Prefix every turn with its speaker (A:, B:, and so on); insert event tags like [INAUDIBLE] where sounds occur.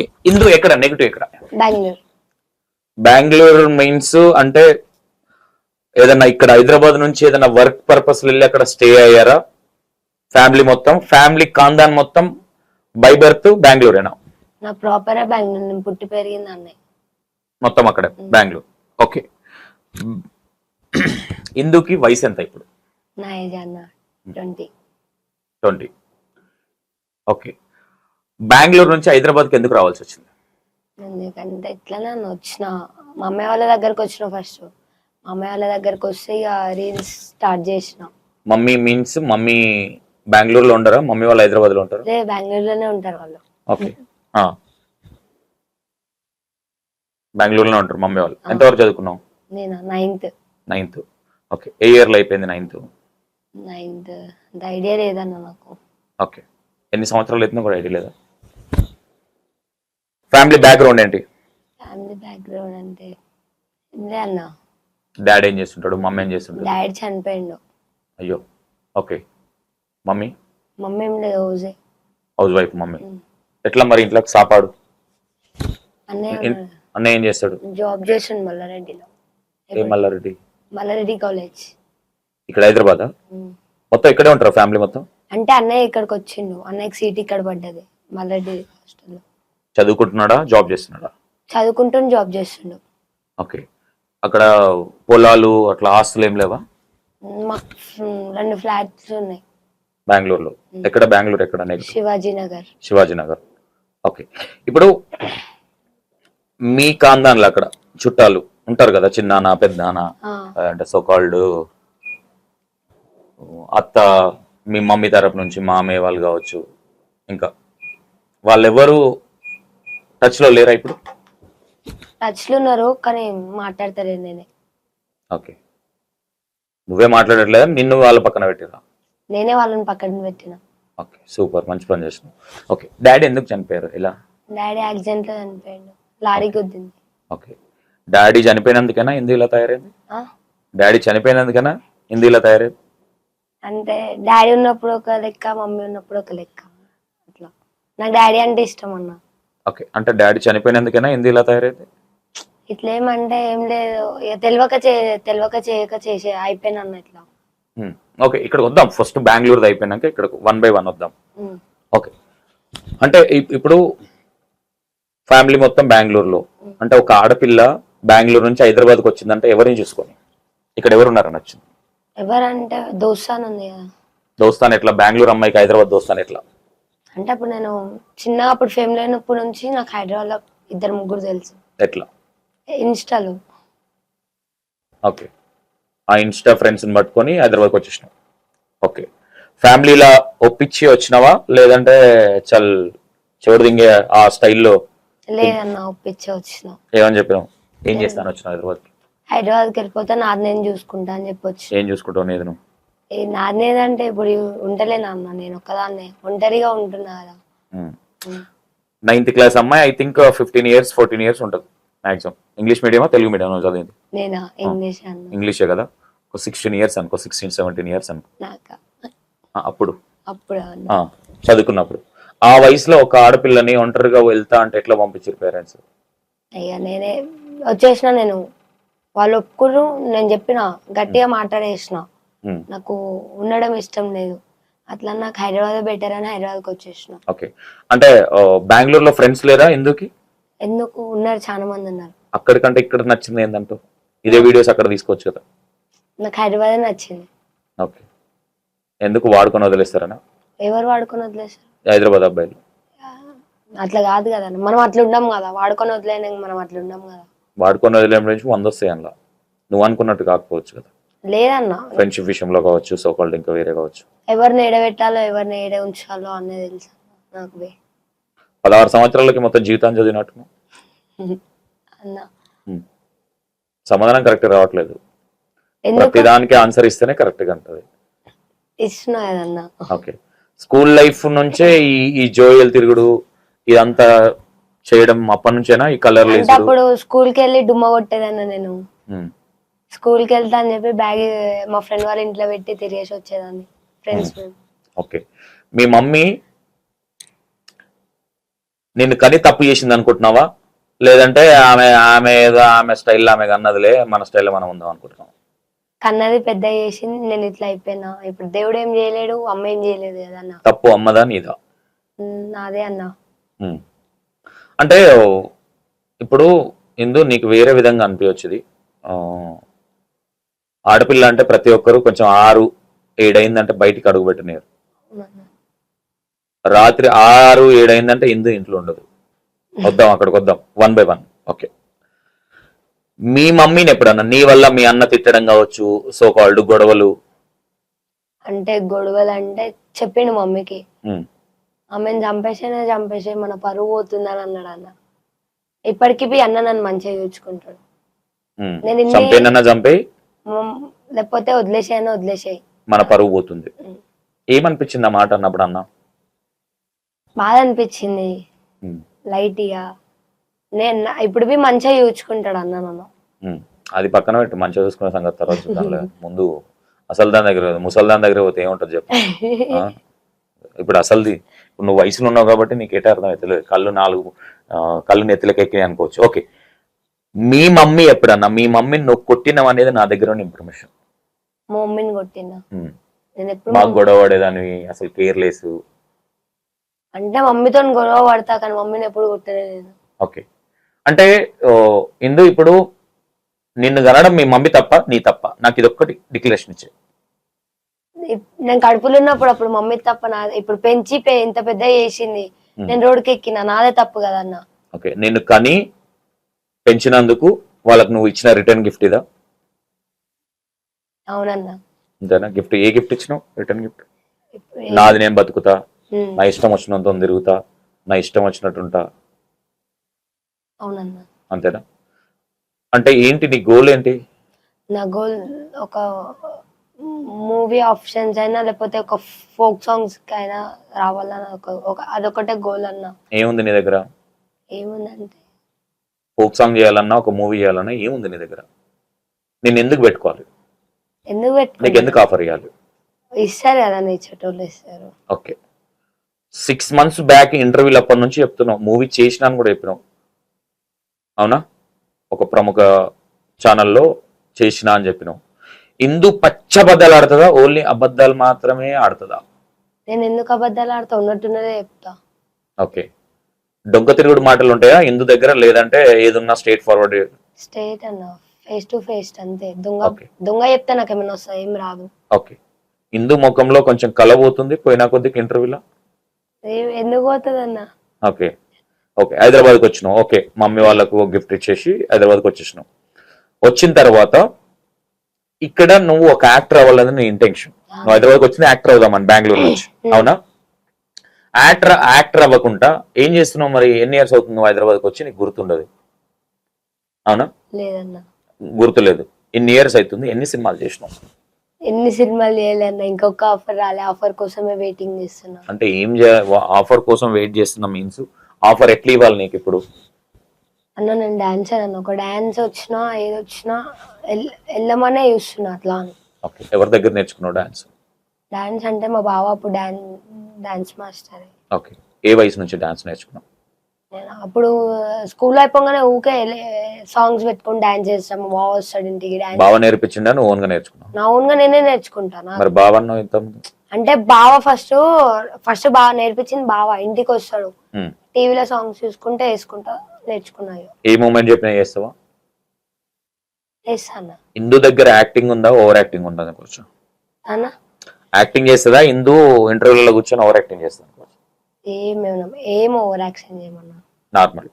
A: Okay. ఇందు ఎక్కడ? Negative ఎక్కడ?
B: Bengaluru.
A: Bengaluru means అంటే ఏదన్నా ఇక్కడ హైదరాబాద్ నుంచి ఏదైనా వర్క్ పర్పస్ వెళ్ళి అక్కడ స్టే అయ్యారా? ఫ్యామిలీ మొత్తం ఫ్యామిలీ కాందాన్ మొత్తం బై బర్త్ బెంగళూరేనా?
B: నా ప్రాపరే బెంగళూరు నేను పుట్టి పెరిగింది అన్నయ్య.
A: మొత్తం అక్కడ బెంగళూరు. ఓకే. ఇందుకి వయసు ఎంత ఇప్పుడు?
B: నా ఏజ్ అన్న ట్వంటీ.
A: ట్వంటీ. ఓకే. బెంగళూరు నుంచి హైదరాబాద్కి ఎందుకు రావాల్సి వచ్చింది?
B: ఎందుకంటే ఇట్లా నన్ను వచ్చిన. మా అమ్మాయి వాళ్ళ దగ్గరకు వచ్చిన ఫస్ట్ మా అమ్మాయి వాళ్ళ దగ్గరకు వస్తే ఇక రీల్స్ స్టార్ట్ చేసిన.
A: మమ్మీ మీన్స్ మమ్మీ బెంగళూరులో ఉండరా? మమ్మీ వాళ్ళు హైదరాబాద్లో ఉంటారు?
B: అదే బెంగళూరులోనే ఉంటారు వాళ్ళు.
A: ఓకే. బెంగళూరులో ఉంటారు మమ్మీ వాళ్ళు. ఎంతవరకు చదువుకున్నావు?
B: నేను? Ninth
A: ninth okay. ఏ ఇయర్లో అయిపోయింది నైన్త్
B: నైన్త్ ఐడియా లేదన్న నాకు?
A: ఓకే. ఎన్ని సంవత్సరాలు అవుతుందో కూడా ఐడియా లేదా? ఫ్యామిలీ బ్యాక్గ్రౌండ్ ఏంటి?
B: ఫ్యామిలీ బ్యాక్గ్రౌండ్ అంటే ఏంలే అన్న.
A: డాడీ ఏం చేస్తుంటాడు? మమ్మీ ఏం చేస్తుంటాడు?
B: డాడీ చనిపోయిండు.
A: అయ్యో ఓకే. మమ్మీ?
B: మమ్మీ ఏం లేదు రోజే
A: హౌస్ వైఫ్ మమ్మీ. ఎట్లా మరి ఇంట్లోకి సాపాడు?
B: అన్నయ్య
A: అన్నయ్య ఏం చేస్తాడు?
B: జాబ్ చేసిండు మల్లారెడ్డిలో.
A: ఏ మల్లారెడ్డి?
B: మల్లారెడ్డి కాలేజ్.
A: ఇక్కడ హైదరాబాద్? మొత్తం ఇక్కడే ఉంటారు ఫ్యామిలీ మొత్తం?
B: అంటే అన్నయ్య ఇక్కడికి వచ్చిండు. అన్నయ్యకి సీట్ ఇక్కడ పడ్డది. మల్లారెడ్డి హాస్టల్లో.
A: చదువుకుంటున్నాడా? జాబ్ చేస్తున్నాడా?
B: చదువుకుంటూ జాబ్ చేస్తుండు.
A: ఓకే. అక్కడ పొలాలు అట్లా ఆస్తులు ఏం లేవా?
B: మాకు రెండు ఫ్లాట్స్ ఉన్నాయి.
A: బెంగళూరులో. ఎక్కడ? బెంగళూరు ఎక్కడ?
B: శివాజీ నగర్.
A: శివాజీ నగర్ ఓకే. ఇప్పుడు మీ కాందాన్లు అక్కడ చుట్టాలు ఉంటారు కదా చిన్నాన్న పెద్దనాన్న
B: ఆ,
A: అంటే సోకాల్డ్ అత్త మీ మమ్మీ తరపు నుంచి మామయ్య వాళ్ళు కావచ్చు. ఇంకా వాళ్ళెవరు టచ్లో లేరా ఇప్పుడు?
B: టచ్లో ఉన్నారు కానీ మాట్లాడతలేదు నేనే.
A: ఓకే నువ్వే మాట్లాడట్లేదా? నిన్ను వాళ్ళ పక్కన పెట్టిరా?
B: నేనే వాళ్ళని పక్కన పెట్టిన.
A: ఓకే సూపర్ మంచి పని చేసినావు. ఓకే డాడీ ఎందుకు చనిపోయారు? ఇలా
B: డాడీ యాక్సిడెంట్లో చనిపోయిండు. లారీ గుద్దింది.
A: ఓకే డాడీ చనిపోయినందుకైనా హిందీ ఇలా తయారైంది?
B: ఆ?
A: డాడీ చనిపోయినందుకైనా హిందీ ఇలా తయారైంది?
B: అంటే డాడీ ఉన్నప్పుడు ఒక లెక్క మమ్మీ ఉన్నప్పుడు ఒక లెక్క. అట్లా. నాకు డాడీ అంటే ఇష్టం అన్న.
A: ఓకే. అంటే డాడీ చనిపోయినందుకైనా హిందీ ఇలా తయారైంది?
B: ఇట్లా ఏమంటే ఏం లేదు. ఇక తెలియక చే తెలియక చేయక చేసే అయిపోయినా ఇట్లా.
A: ఓకే ఇక్కడ వద్దాం. ఫస్ట్ బెంగళూరుది అయిపోయినాక ఇక్కడ వన్ బై వన్ వద్దాం.
B: ఉమ్.
A: ఓకే. అంటే ఇప్- ఇప్పుడు ఫ్యామిలీ మొత్తం బెంగళూరులో. అంటే ఒక ఆడపిల్ల బెంగళూరు నుంచి హైదరాబాద్కి వచ్చిందంటే ఎవరిని చూసుకొని? ఇక్కడ ఎవరు ఉన్నారని వచ్చింది
B: ఎవరంటే దోస్తాను ఉంది కదా.
A: దోస్తాన్ ఎట్లా? బెంగళూరు అమ్మాయికి హైదరాబాద్ దోస్తాన్ ఎట్లా?
B: అంటే అప్పుడు నేను చిన్నగా అప్పుడు ఫేమ్ లేనప్పటి నుంచి నాకు హైదరాబాద్లో ఇద్దరు ముగ్గురు తెలుసు.
A: ఎట్లా?
B: ఇన్స్టాలో.
A: ఓకే. ఆ ఇన్స్టా ఫ్రెండ్స్ని పట్టుకొని హైదరాబాద్కి వచ్చేసినావు. ఓకే. ఫ్యామిలీలా ఒప్పించి వచ్చినావా? లేదంటే చల్ చివరి దింగే ఆ స్టైల్లో
B: లేదన్న ఒప్పించి వచ్చిన.
A: ఏమని చెప్పినావు? ఏం చేస్తాను వచ్చినావు హైదరాబాద్కి?
B: హైదరాబాద్కి వెళ్ళిపోతే నాది నేను చూసుకుంటా అని చెప్పొచ్చు.
A: ఏం చూసుకుంటావు నేను
B: నాదేదంటే ఇప్పుడు అన్న నేను ఒక్కదాన్నే. ఒంటరిగా ఉంటున్నా కదా.
A: నైన్త్ క్లాస్ అమ్మాయి I think fifteen years fourteen years ఉంటుంది మాక్సిమం ఇంగ్లీష్ మీడియమా తెలుగు మీడియం చదివింది?
B: నేనా? ఇంగ్లీష్
A: ఇంగ్లీషే కదా? ఒక సిక్స్టీన్ ఇయర్స్ అనుకో సిక్స్టీన్ సెవెంటీన్ ఇయర్స్ అనుకో. అప్పుడు.
B: అప్పుడు
A: చదువుకున్నప్పుడు. ఆ వయసులో ఒక ఆడపిల్లని ఒంటరిగా వెళ్తా అంటే ఎట్లా పంపించారు పేరెంట్స్
B: అయ్యా నేనే వచ్చేసిన నేను. వాళ్ళు ఒప్పుకురు నేను చెప్పిన గట్టిగా మాట్లాడేసిన. నాకు ఉండడం ఇష్టం లేదు. అట్లా నాకు హైదరాబాద్ బెటర్ అని హైదరాబాద్కి వచ్చేసిన.
A: ఓకే అంటే బెంగళూరులో ఫ్రెండ్స్ లేరా ఎందుకు?
B: ఎందుకు? ఉన్నారు చాలా మంది ఉన్నారు.
A: అక్కడికంటే ఇక్కడ నచ్చింది ఏంటంటూ ఇదే వీడియోస్ అక్కడ తీసుకోవచ్చు కదా?
B: నాకు హైదరాబాద్ నచ్చింది.
A: ఓకే ఎందుకు వాడుకొని వదిలేస్తారనా?
B: ఎవరు వాడుకొని వదిలేసారు
A: హైదరాబాద్ అబ్బాయిలు.
B: అట్లా కాదు కదా. మనం అట్లా ఉండం కదా. వాడుకొని వదిలేనాక మనం అట్లా ఉండం కదా.
A: వాడుకొని వదిలేం నుంచి వంద వస్తాయి అందులో. నువ్వు అనుకున్నట్టు కాకపోవచ్చు కదా.
B: లేదన్న.
A: ఫ్రెండ్షిప్ విషయంలో కావచ్చు సో కాల్డ్ ఇంకా వేరే కావచ్చు.
B: ఎవరిని ఎడబెట్టాలో ఎవరిని ఎడ ఉంచాలో అనేది తెలుసు నాకు బే.
A: పదహారు సంవత్సరాలకి మొత్తం జీవితాన్ని చదివినట్టు.
B: అన్న.
A: ఉమ్. సమాధానం కరెక్ట్ రావట్లేదు. ప్రతిదానికి ఆన్సర్ ఇస్తేనే కరెక్ట్గా ఉంటుంది. ఓకే స్కూల్ లైఫ్ నుంచే ఈ ఈ జోయల్ తిరుగుడు ఇదంతా చేయడం అప్పటి నుంచేనా? ఈ కలర్
B: అప్పుడు స్కూల్కి వెళ్ళి డుమ్మ కొట్టేదన్న నేను. స్కూల్కి వెళ్తా అని చెప్పి బ్యాగ్ మా ఫ్రెండ్ వాళ్ళ ఇంట్లో పెట్టి తిరిగేసి వచ్చేదాన్ని. ఫ్రెండ్స్ మేము.
A: ఓకే. మీ మమ్మీ నిన్ను కని తప్పు చేసింది అనుకుంటున్నావా? లేదంటే ఆమె ఆమె ఏదో ఆమె స్టైల్ ఆమె అన్నదిలే మన స్టైల్లో మనం ఉందాం అనుకుంటున్నాం
B: కన్నది పెద్ద చేసింది నేను ఇట్లా అయిపోయినా. ఇప్పుడు దేవుడు ఏం చేయలేడు అమ్మ ఏం చేయలేదు కదా అన్న.
A: తప్పు అమ్మదా నీదా?
B: ఉమ్, నాదే అన్న.
A: ఉమ్. అంటే ఇప్పుడు ఇందు నీకు వేరే విధంగా అనిపించచ్చుది. ఆ, ఆడపిల్ల అంటే ప్రతి ఒక్కరు కొంచెం ఆరు ఏడైందంటే బయటికి అడుగు పెట్టినారు. రాత్రి ఆరు ఏడైందంటే ఇందు ఇంట్లో ఉండదు. వద్దాం అక్కడికి వద్దాం. One by one. ఓకే. మీ మమ్మీని ఎప్పుడన్నా నీ వల్ల మీ అన్న తిట్టడం కావచ్చు సో కాల్డ్ గొడవలు?
B: అంటే గొడవలు అంటే చెప్పిండు మమ్మీకి. ఆమెను చంపేసేనే చంపేసే మన పరువు పోతుందని అన్నాడు అన్న. ఇప్పటికి అన్న నన్ను మంచిగా చూసుకుంటాడు. నేను
A: చంపేనన్నా చంపే
B: లేకపోతే వదిలేసేయని వదిలేసేయి.
A: మన పరువు పోతుంది. ఏమనిపించింది ఆ మాట అన్నప్పుడు అన్న?
B: బాధ అనిపించింది లైట్ ఇక నేను ఇప్పుడు బి మంచిగా చూసుకుంటాడు అన్న నన్ను.
A: అది పక్కన పెట్టి మంచిగా చూసుకునే సంగతి తర్వాత చూద్దాంలే [LAUGHS] ముందు అసలు దాని దగ్గర ముసలి దాని దగ్గర పోతే ఏముంటుంది చెప్పు? [LAUGHS] ఇప్పుడు అసలుది ఇప్పుడు నువ్వు వయసులో ఉన్నావు కాబట్టి నీకు ఎటే అర్థం అవుతలేదు కళ్ళు నాలుగు కళ్ళు నెత్తిలకి ఎక్కినాయి అనుకోవచ్చు. ఓకే. మీ మమ్మీ ఎప్పుడన్నా మీ మమ్మీని నువ్వు కొట్టినవు అనేది నా దగ్గర ఉన్న ఇన్ఫర్మేషన్
B: మా మమ్మీని కొట్టిన నేను ఎప్పుడు
A: బాగా గొడవ పడేదానివి అసలు కేర్లెస్
B: అంటే మమ్మీతో గొడవ పడతా కానీ మమ్మీని ఎప్పుడు కొట్టలేదు
A: ఓకే. అంటే ఇందు ఇప్పుడు నిన్ను కనడం మీ మమ్మీ తప్ప నీ తప్ప. నాకు ఇది ఒక్కటి డిక్లరేషన్ ఇచ్చే.
B: నేను కడుపులో ఉన్నప్పుడు అప్పుడు మమ్మీ తప్ప నా ఇప్పుడు పెంచి ఇంత పెద్ద చేసింది. నేను రోడ్డుకి ఎక్కిన నాదే తప్పు కదా అన్న
A: ఓకే. నిన్ను కని పెంచినందుకు వాళ్ళకి నువ్వు ఇచ్చిన రిటర్న్ గిఫ్ట్ ఇదా?
B: అవునన్న.
A: అంతేనా? గిఫ్ట్ ఏ గిఫ్ట్ ఇచ్చినావు? Return gift? నాది నేను బతుకుతా. నా ఇష్టం వచ్చినంత తిరుగుతా. నా ఇష్టం వచ్చినట్టుంటా.
B: అవునన్న.
A: అంతేనా? అంటే ఏంటి నీ గోల్ ఏంటి?
B: నా గోల్ ఒక మూవీ ఆప్షన్స్ అయినా లేకపోతే ఒక ఫోక్ సాంగ్స్ అయినా రావాలని ఒక ఒక అదొకటే గోల్ అన్న.
A: ఏముంది నీ దగ్గర?
B: ఏముందంటే
A: ఫోక్ సాంగ్ చేయాలన్నా ఒక మూవీ చేయాలన్నా ఏముంది నీ దగ్గర? నేను ఎందుకు పెట్టుకోవాలి?
B: ఎందుకు
A: నీకు ఎందుకు ఆఫర్ ఇవ్వాలి
B: ఇస్తారు కదా నీ చెట్టోళ్ళు ఇస్తారు.
A: ఓకే. సిక్స్ మంత్స్ బ్యాక్ ఇంటర్వ్యూలు అప్పటి నుంచి చెప్తున్నావు. మూవీ చేసినా అని కూడా చెప్పినావు. అవునా? ఒక ప్రముఖ ఛానల్లో చేసినా అని చెప్పినావు. ఇందు పచ్చ అబద్ధాలు ఆడుతుందా? ఓన్లీ అబద్ధాలు మాత్రమే ఆడుతుందా?
B: నేను ఎందుకు అబద్ధాలు ఆడుతా? ఉన్నట్టున్నదే చెప్తా.
A: ఓకే. డొంక తిరుగుడు మాటలు ఉంటాయా? ఇందు దగ్గర లేదంటే ఏదున్నా స్ట్రేట్ ఫార్వర్డ్
B: స్టేట్ అన్న ఫేస్ టు ఫేస్ అంతే. దొంగ
A: Okay.
B: దొంగ చెప్తే నాకు ఏమైనా వస్తుంది ఏం రాదు.
A: ఓకే. ఇందు ముఖంలో కొంచెం కల పోతుంది పోయినా కొద్దికి ఇంటర్వ్యూలో?
B: ఏ- ఎందుకు పోతుంది అన్న
A: ఓకే. ఓకే హైదరాబాద్కి వచ్చినావు. ఓకే మమ్మీ వాళ్ళకు గిఫ్ట్ ఇచ్చేసి హైదరాబాద్కి వచ్చేసినావు. వచ్చిన తర్వాత ఇక్కడ నువ్వు ఒక యాక్టర్ అవ్వాలని నీ ఇంటెన్షన్ నువ్వు హైదరాబాద్కి వచ్చింది యాక్టర్ అవుదామని బెంగళూరు నుంచి. అవునా? యాక్టర్ యాక్టర్ అవ్వకుండా ఏం చేస్తున్నావు మరి? ఎన్ని ఇయర్స్ అవుతుంది హైదరాబాద్కి వచ్చి? నీకు గుర్తుండదు. అవునా? గుర్తులేదు. ఎన్ని ఇయర్స్ అవుతుంది. ఎన్ని సినిమాలు చేసినావు?
B: ఎన్ని సినిమాలు చేయలేదన్న. ఇంకొక ఆఫర్ రాలే. ఆఫర్ కోసమే వెయిటింగ్ చేస్తున్నా.
A: అంటే ఏం ఆఫర్ కోసం వెయిట్ చేస్తున్నా మీన్స్ ఆఫర్ ఎట్లా ఇవ్వాలి నీకు ఇప్పుడు?
B: అన్న నేను డాన్సర్ అన్న. ఒక డాన్స్ వచ్చినా ఏది వచ్చినా వెళ్ళమనే చూస్తున్నా అట్లా అని.
A: ఓకే ఎవరి దగ్గర నేర్చుకున్నావు డాన్స్
B: డాన్స్ అంటే మా బావ అప్పుడు డాన్ డాన్స్ మాస్టర్.
A: ఓకే. ఏ వయసు నుంచి డాన్స్ నేర్చుకున్నావు?
B: నేను అప్పుడు స్కూల్ అయిపోగానే ఊకే సాంగ్స్ పెట్టుకొని డాన్స్ చేస్తాం బావ వస్తాడు ఇంటికి డాన్స్
A: బావ నేర్పించిండా? నువ్వు ఓన్గా నేర్చుకున్నావు?
B: నా ఓన్గా నేనే నేర్చుకుంటాను
A: మరి బావ అన్నావు ఇంత
B: అంటే బావ ఫస్ట్ ఫస్ట్ బాగా నేర్పించింది బావ ఇంటికి వస్తాడు. టీవీలో సాంగ్స్ చూసుకుంటే వేసుకుంటా నేర్చుకున్నాయి
A: ఏ మూమెంట్ చెప్పినా చేస్తావా?
B: వేస్తాను
A: ఇందు దగ్గర యాక్టింగ్ ఉందా? ఓవర్ యాక్టింగ్ ఉందా? కొంచెం
B: అన్న
A: యాక్టింగ్ చేస్తుందా? ఇందు ఇంటర్వ్యూలలో కూర్చొని ఓవర్ యాక్టింగ్ చేస్తుందా
B: ఏమేమన్నా ఏం ఓవర్ యాక్షన్ చేయమన్నా?
A: నార్మల్.